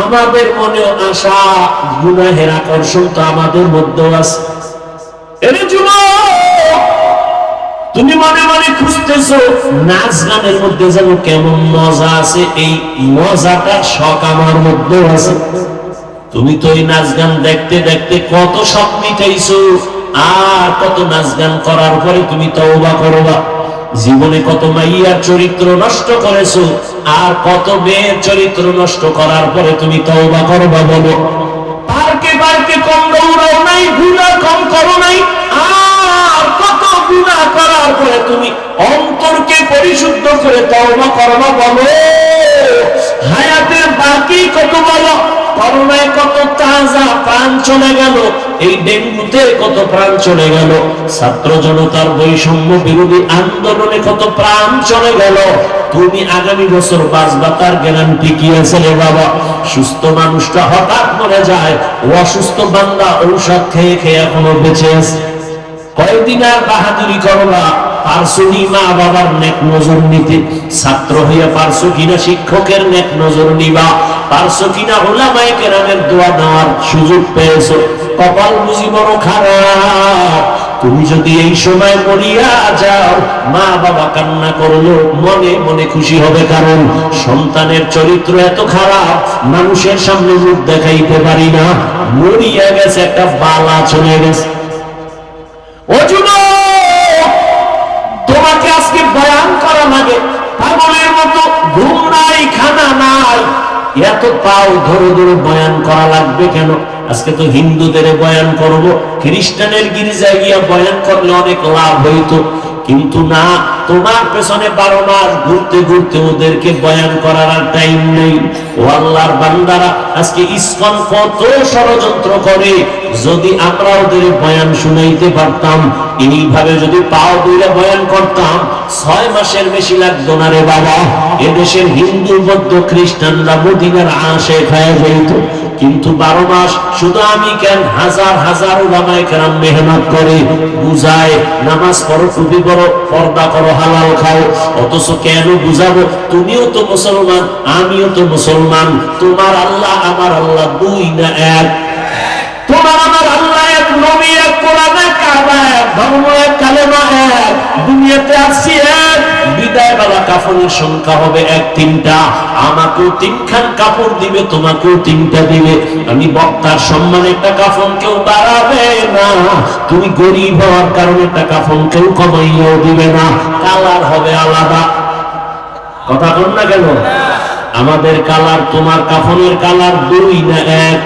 আমাদের মনে আশা, গুনাহের আকর্ষণ তো আমাদের মধ্যেও আছে। তুমি মনে মনে খুঁজতেছো নাচ গানের মধ্যে যেন কেমন মজা আছে, এই মজাটার শখ আমার মধ্যেও আছে। তুমি তো এই নাচ গান দেখতে দেখতে কত শখ মিটাইছো, আর কত নাচ গান করার পরে তুমি তওবা করবা। জীবনে কত মাইয়ার চরিত্র নষ্ট করেছ আর কত মেয়ের চরিত্র নষ্ট করার পরে তুমি তওবা করবা বলো। পার্কে পার্কে কম দৌড়াও নাই ঘুরা কম করো নাই। আর কত গুণা করার পরে তুমি অন্তরকে পরিশুদ্ধ করে তওবা করবা বলো। তাজা প্রাণ চলে গেল, এই ডেঙ্গুতে কত প্রাণ চলে গেল। ছাত্র জনতার বৈষম্য বিরোধী আন্দোলনে কত প্রাণ চলে গেল। তুমি আগামী বছর বাঁচবা, তার গ্যারান্টি কি আছে রে বাবা? সুস্থ মানুষটা হঠাৎ মরে যায় ও অসুস্থ বান্দা ঔষধ খেয়ে খেয়ে এখনও বেঁচে আছে। কয়েকদিন আর বাহাদুরি করবা মা বাবার নেক নজর নিতে? ছাত্র হইয়া কিনা শিক্ষকের নেক নজর নিবা? পারছ কিনা কেরামের দোয়া সুযোগ পেয়েছ? কপাল বুঝি বড় খারাপ। তুমি যদি এই সময় মরিয়া যাও মা বাবা কান্না করল মনে মনে খুশি হবে, কারণ সন্তানের চরিত্র এত খারাপ, মানুষের সামনে মুখ দেখাইতে পারি না। মরিয়া গেছে, একটা বালা চলে গেছে। তোমাকে আজকে বয়ান করা লাগে। পাগলের এত তাও ধরে ধরে বয়ান করা লাগবে কেন? আজকে তো হিন্দুদের বয়ান করব, খ্রিস্টানের গির্জায় গিয়া বয়ান করলে অনেক লাভ হইতো। কিন্তু না তোমার পেছনে বারো মাস ঘুরতে ঘুরতে ওদেরকে বয়ান করার আর টাইম নেই। ও আল্লাহর বান্দারা, আজকে ইসকন কত ষড়যন্ত্র করে। যদি আমরা ওদের বয়ান শুনাইতে পারতাম এইভাবে যদি পাও দুইটা বয়ান করতাম, ছয় মাসের বেশি লাগতো না রে বাবা। এদেশের হিন্দু, বৌদ্ধ, খ্রিস্টানরা, মদিনার আশে খায় যাইত। কিন্তু বারো মাস শুধু আমি কেন হাজার হাজার ওলামায় কেরাম মেহনত করে, বুঝায়, নামাজ পড়ো, টুপি পড়ো পর্দা করো, হালাল খাও, অথচ কেন বুঝাবো? তুমিও তো মুসলমান, আমিও তো মুসলমান, তোমার আল্লাহ আমার আল্লাহ দুই না এক। তোমার আমার আল্লাহ এক, নবী এক, কোরআন কাফনের আমি বক্তার সম্মানে একটা কাফন কেউ বাড়াবে না তুমি গরিব হওয়ার কারণে একটা কাফন কেউ কমাইয়াও দিবে না কালার হবে আলাদা কথা বল না কেন আমাদের কালার তোমার কাফনের কালার দুই না এক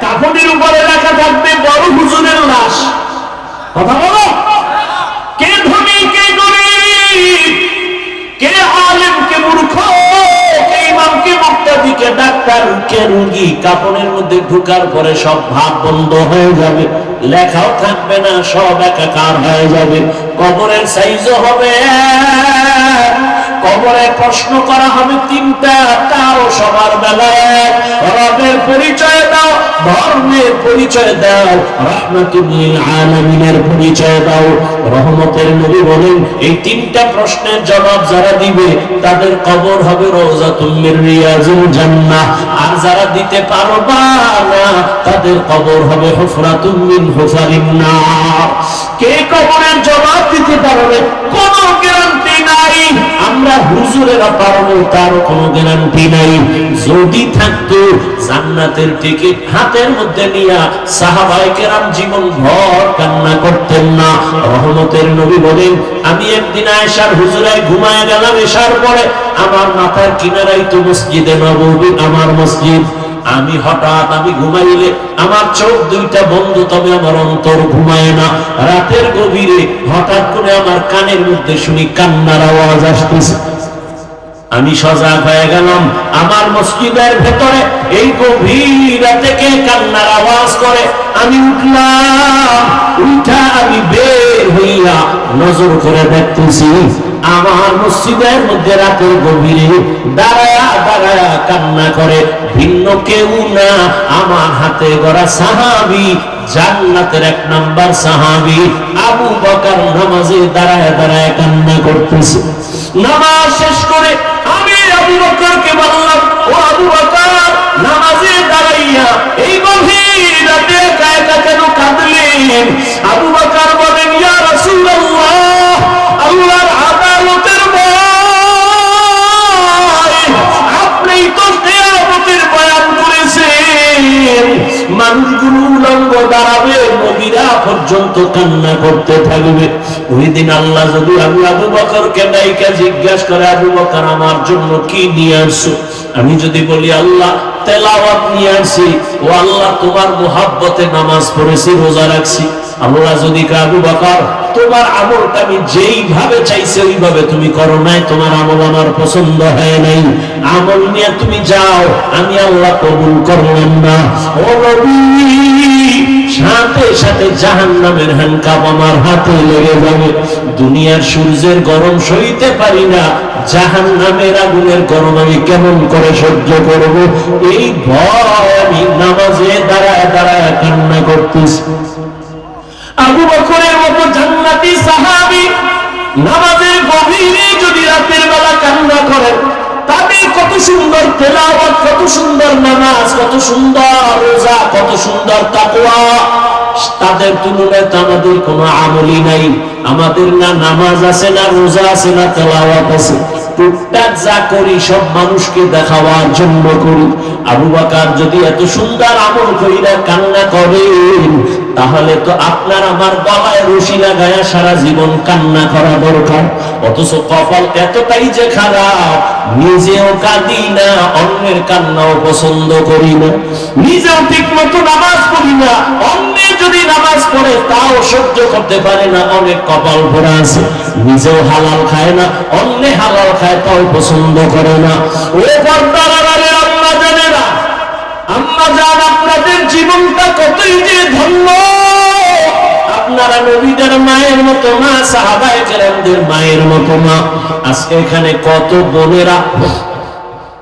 কাপড়ের উপরে লেখা থাকবে, বড় হুজুরের লাশ। কথা বলো কে ধনী, কে গরিব, কে আলেম, কে মূর্খ, কে ইমাম, কে মুক্তাদি, কে ডাক্তার, কে রোগী, কাপড়ের মধ্যে ঢুকার পরে সব ভাব বন্ধ হয়ে যাবে লেখাও থাকবে না, সব একাকার হয়ে যাবে কবরের সাইজও হবে। কবরে প্রশ্ন করা হবে তিনটা তাও সবার বেলায়। রবের পরিচয় দাও, ধর্মের পরিচয় দাও রহমতুল্লিল আলামিনের পরিচয় দাও। রহমতের নবী বলেন, এই তিনটা প্রশ্নের জবাব যারা দিবে, তাদের কবর হবে মির রিয়াজুল জান্নাহ। আর যারা দিতে পারবা না, তাদের কবর হবে হুফরাতুম মিন হুফারিন নার। কে কবরের জবাব দিতে পারবে? কোনো গ্যারান্টি নাই। আমরা হুজুরেরা পারব তার কোনো গ্যারান্টি নাই। যদি থাকতো, জান্নাতের টিকিট হাতের মধ্যে নিয়া সাহাবাই কেরাম জীবন ভর কান্না করতেন না। রহমতের নবী বলেন, আমি একদিন আয়েশার হুজুরায় ঘুমায় গেলাম এসার পরে আমার মাথার কিনারাই তো মসজিদে নবী আমার মসজিদ। আমি হঠাৎ আমি ঘুমাইলে আমার চোখ দুইটা বন্ধ, তবে আমার অন্তর ঘুমায় না। রাতের গভীরে হঠাৎ করে আমার কানের মধ্যে শুনি কান্নার আওয়াজ আসতেছে। আমি সজাগ হয়ে গেলাম, আমার মসজিদের ভেতরে এই গভীর রাতে কে কান্নার আওয়াজ করে? আমি উঠলাম, উঠা আমি বের হইয়া নজর করে দেখতেছি, আমার মসজিদের মধ্যে রাতের গভীরে দাঁড়ায়া কান্না করে, ভিন্ন কেউ না। আমার হাতে গড়া সাহাবি, জান্নাতের এক নাম্বার সাহাবি। আবু বকর নামাজে দাঁড়ায় দাঁড়ায় কান্না করতেছে। নামাজ শেষ করে আমি আবু বকরকে বললাম, ও আবু বকর, নামাজে দাঁড়াইয়া এই গভীর রাতে একা কেন কাঁদলেন? দাঁড়াবে পর্যন্ত কান্না করতে থাকবে। ওই দিন আল্লাহ যদি আমি আবু বকরকে জিজ্ঞাসা করে, আবু বকর, আমার জন্য কি নিয়ে আসছো আমি যদি বলি, আল্লাহ, তেলাওয়াত নিয়ে আসছি ও আল্লাহ, তোমার মোহাব্বতে নামাজ পড়েছি, রোজা রাখছি। আল্লাহ যদি আবু বকর, তোমার আমলটা আমি যেইভাবে চাইছি, ওইভাবে তুমি করো নাই। তোমার আমল আমার পছন্দ হয় নাই। আমল নিয়ে তুমি যাও। আমি আল্লাহ কবুল করলাম না। ও নবী! সাথে সাথে জাহান নামের হ্যান্ডকাপ আমার হাতে লেগে যাবে। দুনিয়ার সূর্যের গরম সইতে পারি না জাহান নামের আগুনের গরম আমি কেমন করে সহ্য করব? এই ভয় আমি নামাজে দাঁড়ায় দাঁড়ায় কান্না করতেছি। আবু বকরের মতো জান্নাতি সাহাবী নামাজের গভীরে যদি রাতের বেলা কান্না করেন তাদের কত সুন্দর তেলাওয়াত, কত সুন্দর নামাজ, কত সুন্দর রোজা, কত সুন্দর তাকওয়া। তাদের তুলনায় তো আমাদের কোনো নাই। আমাদের না নামাজ আছে, না রোজা আছে, না তেলাওয়াত আছে। টুকটাক যা করি, সব মানুষকে দেখাবার জন্য করি। আবু বাকার যদি এত সুন্দর আমল করিরা কান্না করেন তাহলে তো আপনার আমার গলায় রশি লাগায়া সারা জীবন কান্না করা দরকার। অথচ কপাল এতটাই যে খারাপ, নিজেও কাঁদি না, অন্যের কান্নাও পছন্দ করি না। নিজেও ঠিক মতো নামাজ পড়ি না অন্যের যদি নামাজ পড়ে তাও সহ্য করতে পারে না, অনেক কপাল ভরা আছে। নিজেও হালাল খায় না, অন্য হালাল খায় তাও পছন্দ করে না। ও পর্দার জানে না জান জীবনটা কতই যে ধন্য। আপনারা নবীদের মায়ের মতো মা কেরামদের মায়ের মতো মা। আজকে এখানে কত বোনেরা,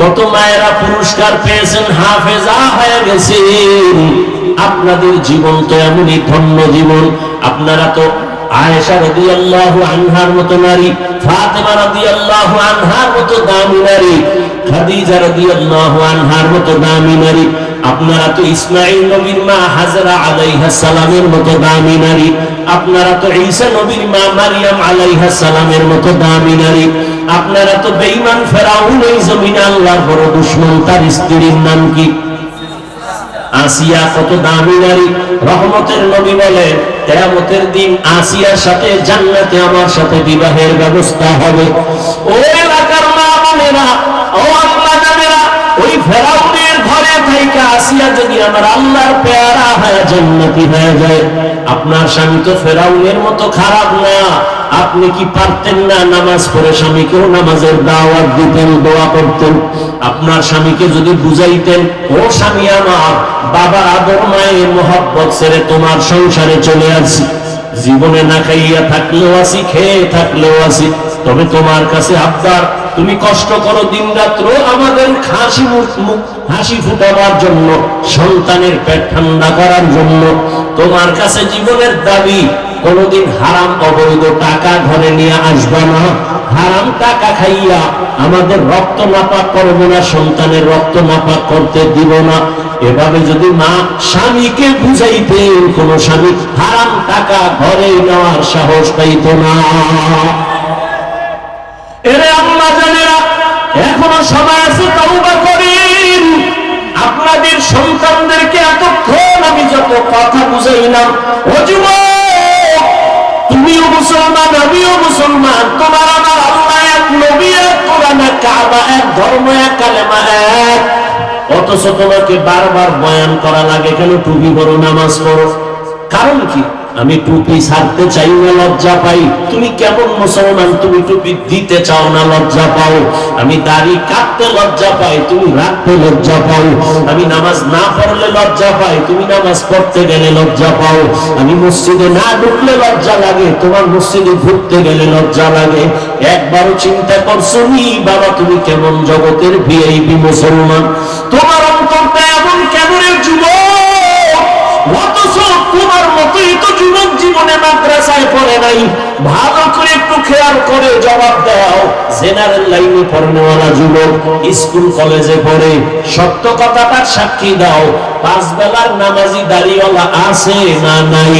কত মায়েরা পুরস্কার পেয়েছেন, হাফেজা হয়ে গেছেন আপনাদের জীবন তো এমনই ধন্য জীবন। আপনারা তো আয়েশা রাদিয়াল্লাহু আনহার মতো নারী, ফাতেমা রাদিয়াল্লাহু আনহার মতো দামি নারী, খাদিজা রাদিয়াল্লাহু আনহার মতো দামি নারী। আপনারা তো ইসমাইল নবীর মা হাজরা আলাইহা সালামের মতো দামি নারী। আপনারা তো ঈসা নবীর মা মারিয়াম আলাইহা সালামের মতো দামি নারী। আপনারা তো বেঈমান ফেরাউন এই জমিনে আল্লাহর বড় দুশমন, তার স্ত্রীর নাম কি? আসিয়া কত দামি নারী। রহমতের নবী বলে কেয়ামতের দিন আসিয়ার সাথে জান্নাতে আমার সাথে বিবাহের ব্যবস্থা হবে। ও এলাকার মা বোনেরা ও আল্লাহ ওই ফেরাউনের আসিয়া যদি আমার আল্লাহর পেয়ারা হয়ে জান্নাতি হয়ে যায়, আপনার স্বামী তো ফেরাউনের মতো খারাপ না। আপনি কি পারতেন না নামাজ পড়ে স্বামীকেও নামাজের দাওয়াত দিতেন, দোয়া করতেন? আপনার স্বামীকে যদি বুঝাইতেন, ও স্বামী আমার, বাবা আদর, মায়ের মোহাব্বত ছেড়ে তোমার সংসারে চলে আসি। জীবনে না খাইয়া থাকলেও আসি, খেয়ে থাকলেও আসি। তবে তোমার কাছে তুমি কষ্ট করো, দিন রাত্র আমাদের হাসি মুখ- হাসি ফুটাবার জন্য, সন্তানের পেট ঠান্ডা করার জন্য। তোমার কাছে জীবনের দাবি, কোনদিন হারাম অবৈধ টাকা ঘরে নিয়ে আসবা না। হারাম টাকা খাইয়া আমাদের রক্ত নাপাক করব না, সন্তানের রক্ত নাপাক করতে দিব না। এভাবে যদি মা স্বামীকে বুঝাইতেন, কোন স্বামী হারাম টাকা ঘরে নেওয়ার সাহস পাইত না এরে আম্মা জানেরা এখনও সময় আছে তওবা করেন আপনাদের সন্তানদেরকে এতক্ষণ আমি যত কথা বুঝাইলাম ও যুবক তুমিও মুসলমান, আমিও মুসলমান, তোমার আমার আল্লাহ এক নবী, এক কোরআন এক কাবা, এক ধর্ম, এক কালেমা, এক। অথচ তোমাকে বারবার বয়ান করা লাগে, কেন টুপি বড় নামাজ পড়ো? কারণ কি? আমি টুপি ছাড়তে চাই না, লজ্জা পাই। তুমি কেমন মুসলমান, তুমি টুপি দিতে চাও না, লজ্জা পাও। আমি দাড়ি কাটতে লজ্জা পাই, তুমি রাখতে লজ্জা পাও। আমি নামাজ না পড়লে লজ্জা পাই, তুমি নামাজ পড়তে গেলে লজ্জা পাও। আমি মসজিদে না ঢুকলে লজ্জা লাগে, তোমার মসজিদে ঘুরতে গেলে লজ্জা লাগে। একবারও চিন্তা করছ নি, বাবা, তুমি কেমন জগতের ভিআইপি মুসলমান? তোমার অন্তরটা এমন কেমন যুবক? জীবনে মাদ্রাসায় পড়ে নাই। ভালো করে একটু খেয়াল করে জবাব দাও। জেনারেল লাইনে পড়নেওয়ালা যুবক, স্কুল, কলেজে পড়ে সত্য কথাটার সাক্ষী দাও। পাঁচ বেলার নামাজি দাড়িওয়ালা আছে না নাই?